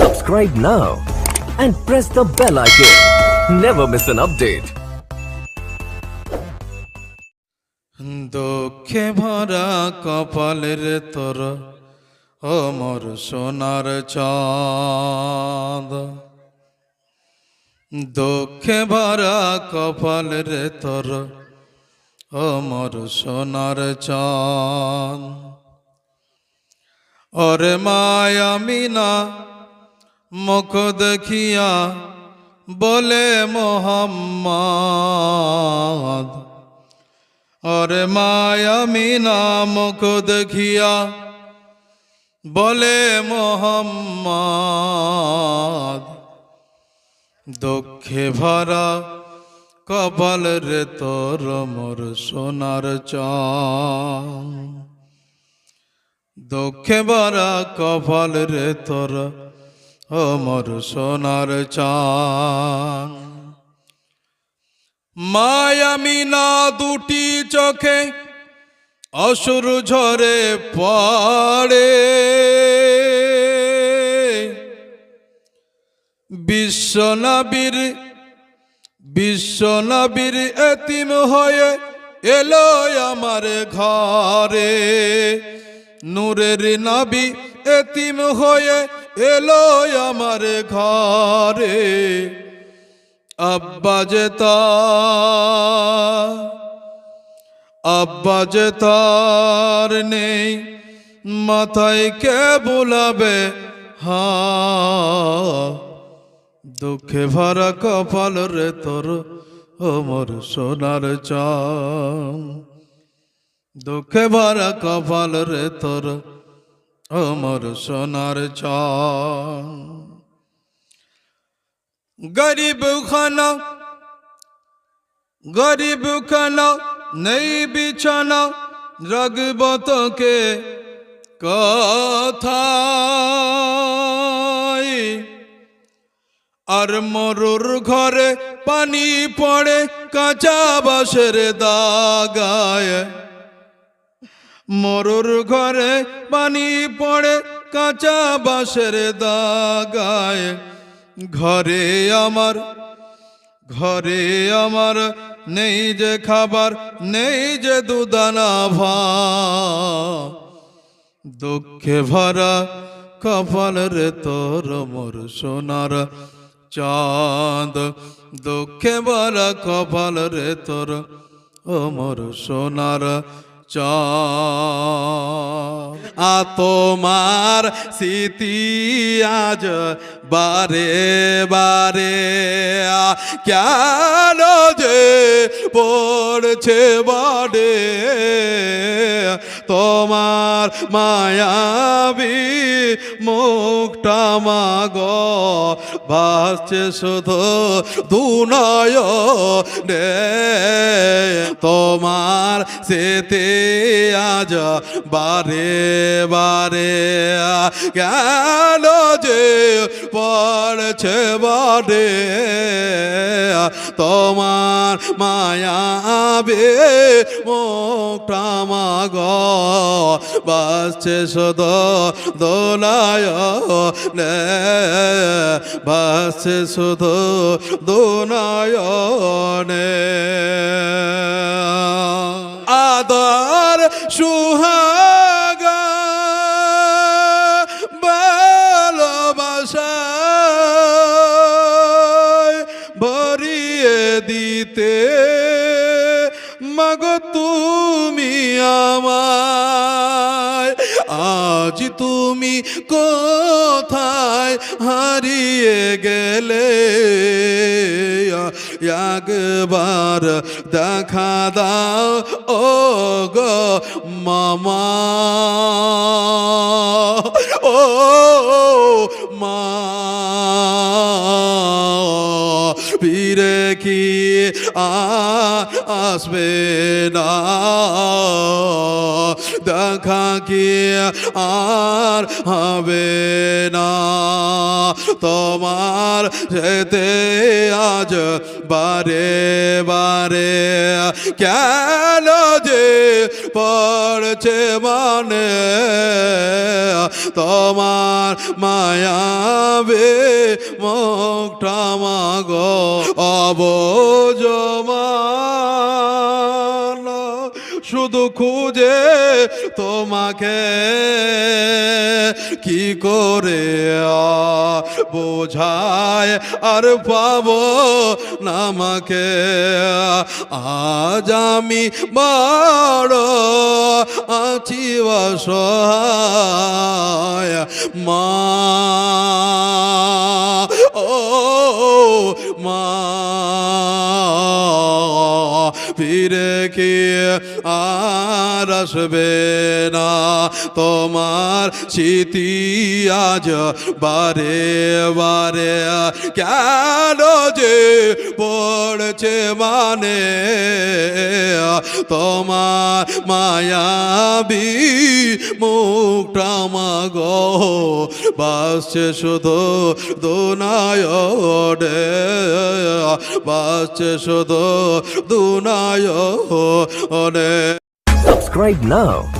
Subscribe now and press the bell icon. Never miss an update. দুঃখে ভরা কপালের তোর অমর সোনার চাঁদ দুঃখে ভরা কপালের তোর অমর সোনার চাঁদ ওরে মিনা মুখ দেখিয়া বলে, মোহাম্মদ, ওরে মায়া মিনা, মুখ দেখিয়া বলে, মোহাম্মদ, দুঃখে ভরা কপাল রে তোর মোর সোনার চান দুঃখে ভরা কপাল রে তোর ও মোর সোনার চান মায়ামিনা দুটি চোখে অসুর ঝরে পড়ে। বিশ্বনবীর বিশ্বনবীর এতিম হয়ে এলো আমার ঘরে। নূরের নবী এতিম হয়ে এলো আমার ঘরে, আব্বা যে তার আব্বা যে তার নেই, মাথায় কে বোলাবে? হা, দুঃখে ভরা কপাল রে তোর, ওমর সোনার চাম দুঃখে ভরা কপাল রে তোর ওমর সোনার চাম গরিব খানা গরিব খানা, নেই বিছানা রাগব তোকে কথায়। আর মরুর ঘরে পানি পড়ে, কাঁচা বাসের দাগায়। মরুর ঘরে পানি পড়ে কাঁচা বাসের দাগায়। ঘরে আমার ঘরে আমার নেই যে খাবার, নেই যে দুদানা ভা দুঃখে ভরা কপাল রে তোর মোর সোনার চাঁদ। দুঃখে ভরা কপাল রে তোর ও মোর সোনার আ তোমার স্মৃতি আজ বারে বারে কেন যে পড়ছে বাড়ে তোমার মায়াবী মুখটা মাগ, ভাসছে শুধু দুনয় রে তোমার সেতে আজ বারে বারে, কেন যে পড়ছে বারে? তোমার মায়াবে মুখটা মাগ বাসছে শুধু দোলায় নে। বাসছে শুধু দোনায়নে আদর সুহাগা ভরিয়ে দিতে। মাগ তুমি আমায় আজ তুমি কোথায় হারিয়ে গেলে? একবার দেখা দাও ও গো মামা ও মা। ফিরে কি আসবে না? দেখা কি আর হবে না? তোমার যেতে আজ বারে বারে কেন যে পড়ছে মানে? তোমার মায়াবে মুখটা মাগো। অবজমান। শুধু খুঁজে তোমাকে কি করে বোঝায় আর পাবো নামাকে আজ আমি বড় আছি অসহায়, মা। ফিরে কি আর আসবে না? তোমার স্মৃতি আজ বারে বারে। কেন যে পড়ছে মানে তোমার মায়াবী মুখটা মাগো বাসছে শুধু দুনায় ডে বাসছে শুধু দুনায় Subscribe now